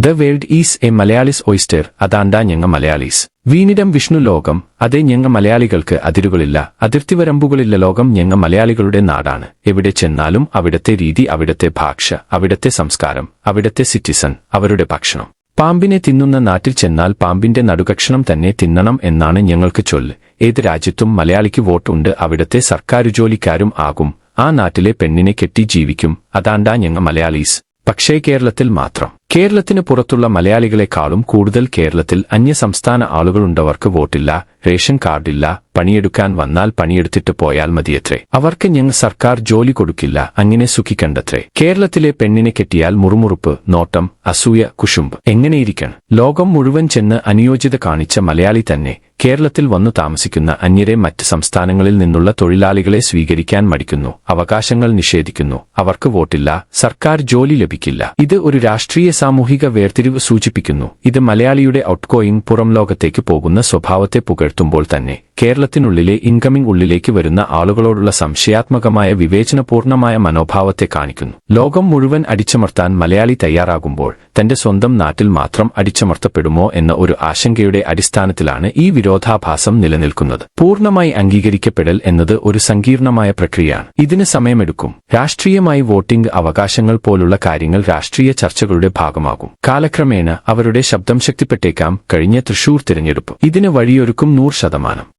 The world is a Malayali's oyster അതാണ്ടാ ഞങ്ങ മലയാളീസ്. വീണിടം വിഷ്ണു ലോകം. അതേ ഞങ്ങ മലയാളികൾക്ക് അതിരുകളില്ല. അതിർത്തിവരമ്പുകളില്ല ലോകം ഞങ്ങ മലയാളികളുടെ നാടാണ്. എവിടെ ചെന്നാലും അവിടത്തെ രീതി അവിടത്തെ ഭാഷ അവിടത്തെ സംസ്കാരം അവിടത്തെ സിറ്റിസൺ അവരുടെ ഭക്ഷണം. പാമ്പിനെ തിന്നുന്ന നാട്ടിൽ ചെന്നാൽ പാമ്പിന്റെ നടുകക്ഷണം തന്നെ തിന്നണം എന്നാണ് ഞങ്ങൾക്ക് ചൊല്ല് ഏത് രാജ്യത്തും മലയാളിക്ക് വോട്ടുണ്ട് അവിടത്തെ സർക്കാർ ജോലിക്കാരും ആകും. ആ നാട്ടിലെ പെണ്ണിനെ കെട്ടി ജീവിക്കും. അതാണ്ടാ ഞങ്ങ മലയാളീസ്. പക്ഷേ കേരളത്തിൽ മാത്രം. കേരളത്തിന് പുറത്തുള്ള മലയാളികളെക്കാളും കൂടുതൽ കേരളത്തിൽ അന്യസംസ്ഥാന ആളുകളുണ്ടവർക്ക് വോട്ടില്ല റേഷൻ കാർഡില്ല പണിയെടുക്കാൻ വന്നാൽ പണിയെടുത്തിട്ട് പോയാൽ മതിയത്രേ. അവർക്ക് ഞങ്ങൾ സർക്കാർ ജോലി കൊടുക്കില്ല അങ്ങനെ സുഖിക്കണ്ടത്രേ. കേരളത്തിലെ പെണ്ണിനെ കെട്ടിയാൽ മുറുമുറുപ്പ് നോട്ടം അസൂയ കുശുമ്പ്. എങ്ങനെയിരിക്കണം? ലോകം മുഴുവൻ ചെന്ന് അനുയോജ്യത കാണിച്ച മലയാളി തന്നെ കേരളത്തിൽ വന്നു താമസിക്കുന്ന അന്യരെ മറ്റ് സംസ്ഥാനങ്ങളിൽ നിന്നുള്ള തൊഴിലാളികളെ സ്വീകരിക്കാൻ മടിക്കുന്നു. അവകാശങ്ങൾ നിഷേധിക്കുന്നു. അവർക്ക് വോട്ടില്ല. സർക്കാർ ജോലി ലഭിക്കില്ല. ഇത് ഒരു രാഷ്ട്രീയ സാമൂഹിക വേർതിരിവ് സൂചിപ്പിക്കുന്നു. ഇത് മലയാളിയുടെ ഔട്ട്ഗോയിങ് പുറം ലോകത്തേക്ക് പോകുന്ന സ്വഭാവത്തെ പുകഴ്ത്തുമ്പോൾ തന്നെ. കേരളത്തിനുള്ളിലെ ഇൻകമിംഗ് ഉള്ളിലേക്ക് വരുന്ന ആളുകളോടുള്ള സംശയാത്മകമായ വിവേചനപൂർണമായ മനോഭാവത്തെ കാണിക്കുന്നു. ലോകം മുഴുവൻ അടിച്ചമർത്താൻ മലയാളി തയ്യാറാകുമ്പോൾ തന്റെ സ്വന്തം നാട്ടിൽ മാത്രം അടിച്ചമർത്തപ്പെടുമോ എന്ന ഒരു ആശങ്കയുടെ അടിസ്ഥാനത്തിലാണ് ഈ വിരോധാഭാസം നിലനിൽക്കുന്നത്. പൂർണമായി അംഗീകരിക്കപ്പെടൽ എന്നത് ഒരു സങ്കീർണമായ പ്രക്രിയയാണ്. ഇതിന് സമയമെടുക്കും. രാഷ്ട്രീയമായി വോട്ടിംഗ് അവകാശങ്ങൾ പോലുള്ള കാര്യങ്ങൾ രാഷ്ട്രീയ ചർച്ചകളുടെ ഭാഗമാകും. കാലക്രമേണ അവരുടെ ശബ്ദം ശക്തിപ്പെട്ടേക്കാം. കഴിഞ്ഞ തൃശൂർ തിരഞ്ഞെടുപ്പ്. ഇതിന് വഴിയൊരുക്കും നൂറ് ശതമാനം.